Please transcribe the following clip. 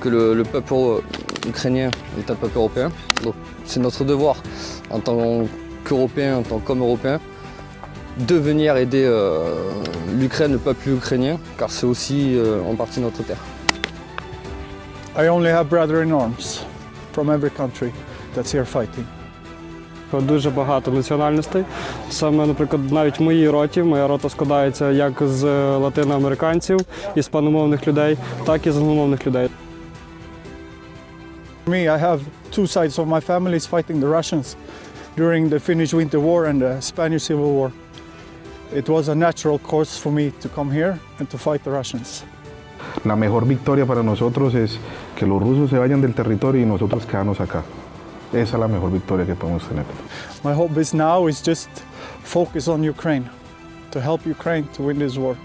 que le, le peuple euh, ukrainien est un peuple européen. Donc c'est notre devoir en tant qu'Européens, en tant qu'hommes européens, de venir aider euh, l'Ukraine, le peuple ukrainien, car c'est aussi euh, en partie notre terre. I only have brother in arms from every country that's here fighting. Дуже багато національностей. Саме, наприклад, навіть в моїй роті, моя рота складається як з латиноамериканців, іспаномовних людей, так і з англомовних людей. For me, I have two sides of my family is fighting the Russians during the Finnish Winter War and the Spanish Civil War. It was a natural course for me to come here and to fight the Russians. La mejor victoria para nosotros es que los rusos se vayan del territorio y nosotros quedarnos acá. Esa es la mejor victoria que podemos tener. My hope is now is just focus on Ukraine, to help Ukraine to win this war.